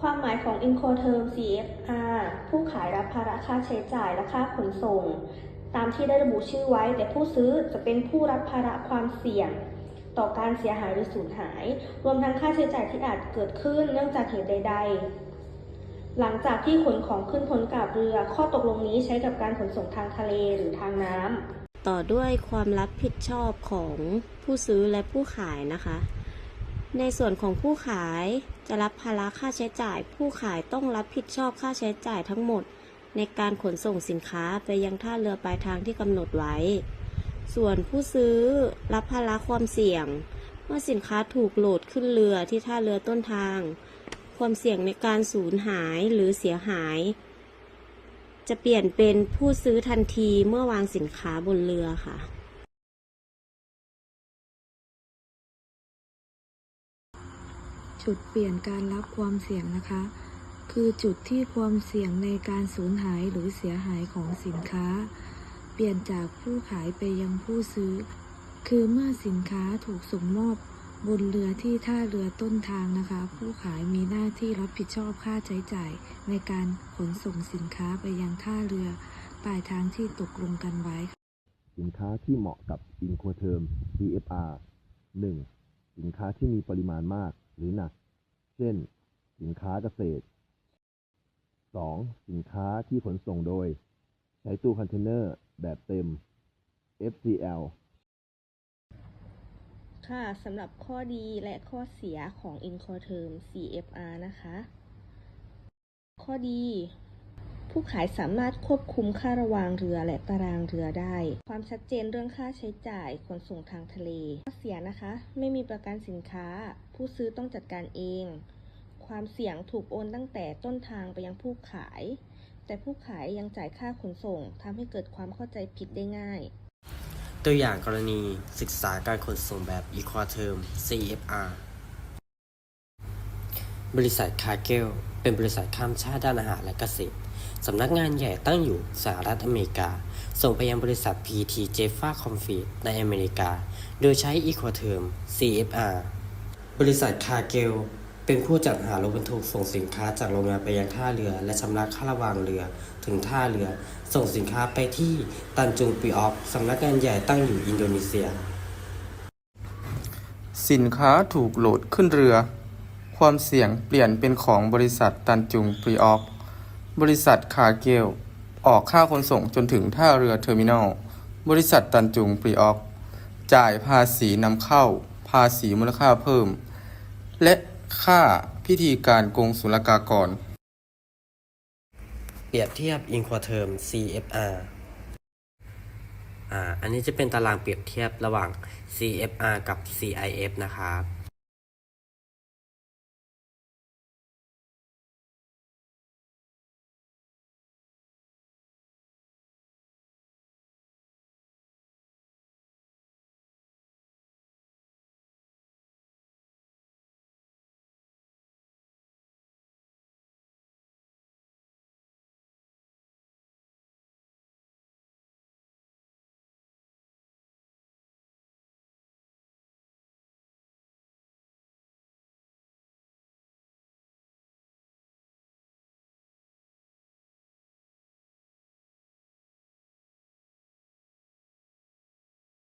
ความหมายของ Incoterm CFR ผู้ขายรับภาระค่าใช้จ่ายและค่าขนส่ง ตามที่ได้ระบุชื่อไว้ แต่ผู้ซื้อจะเป็นผู้รับภาระความเสี่ยง ต่อการเสียหายหรือสูญหาย รวมทั้งค่าใช้จ่ายที่อาจเกิดขึ้นเนื่องจากเหตุใด ๆ หลังจากที่ขนของขึ้นพ้นกาบเรือ ข้อตกลงนี้ใช้กับการขนส่งทางทะเลหรือทางน้ำต่อด้วยความรับผิดชอบของผู้ซื้อและผู้ขายนะคะ ในส่วนของผู้ขายจะรับภาระค่าใช้จ่าย ผู้ขายต้องรับผิดชอบค่าใช้จ่ายทั้งหมด ในการขนส่งสินค้าไปยังท่าเรือปลายทางที่กำหนดไว้ ส่วนผู้ซื้อรับภาระความเสี่ยง เมื่อสินค้าถูกโหลดขึ้นเรือที่ท่าเรือต้นทาง ความเสี่ยงในการสูญหายหรือเสียหาย จะเปลี่ยนเป็นผู้ซื้อทันทีเมื่อวางสินค้าบนเรือค่ะ จุดเปลี่ยนการรับความเสี่ยงนะคะ คือจุดที่ความเสี่ยงในการสูญหายหรือเสียหายของสินค้า เปลี่ยนจากผู้ขายไปยังผู้ซื้อ คือเมื่อสินค้าถูกส่งมอบบนเรือที่ท่าเรือต้นทางนะคะ ผู้ขายมีหน้าที่รับผิดชอบค่าใช้จ่ายในการขนส่งสินค้าไปยังท่าเรือ ปลายทางที่ตกลงกันไว้ สินค้าที่เหมาะกับ Incoterm CFR 1. สินค้าที่มีปริมาณมาก หรือหนัก เช่น สินค้าเกษตร 2. สินค้าที่ขนส่งโดย ใช้ตู้คอนเทนเนอร์แบบเต็ม FCL ค่ะสำหรับข้อดีและข้อเสียของ Incoterm CFR นะคะ ข้อดี ผู้ขายสามารถควบคุมค่าระวางเรือและตารางเรือได้ ความชัดเจนเรื่องค่าใช้จ่ายขนส่งทางทะเลข้อเสียนะคะ ไม่มีประกันสินค้า ผู้ซื้อต้องจัดการเอง ความเสี่ยงถูกโอนตั้งแต่ต้นทางไปยังผู้ขาย แต่ผู้ขายยังจ่ายค่าขนส่งทำให้เกิดความเข้าใจผิดได้ง่าย ตัวอย่างกรณีศึกษาการขนส่งแบบ Equaterm CFR บริษัทคาเกลเป็นบริษัทข้ามชาติด้านอาหารและเกษตร สำนักงานใหญ่ตั้งอยู่สหรัฐอเมริกา ส่งไปยังบริษัท PT Jeffa Confeed ในอเมริกา โดยใช้ Equaterm CFR บริษัทคาเกลเป็นผู้จัดหารถบรรทุกส่งสินค้าจากโรงงานไปยังท่าเรือ และชำระค่าระวางเรือถึงท่าเรือ ส่งสินค้าไปที่ตันจุงปีออฟสำนักงานใหญ่ตั้งอยู่อินโดนีเซีย สินค้าถูกโหลดขึ้นเรือ ความเสี่ยงเปลี่ยนเป็นของบริษัทตันจุงปรีออก บริษัทคาเกล ออกค่าขนส่งจนถึงท่าเรือเทอร์มินอล บริษัทตันจุงปรีออก จ่ายภาษีนำเข้า ภาษีมูลค่าเพิ่ม และค่าพิธีการกงศุลกากร เปรียบเทียบ Incoterm CFR อ่า อันนี้จะเป็นตารางเปรียบเทียบระหว่าง CFR กับ CIF นะครับ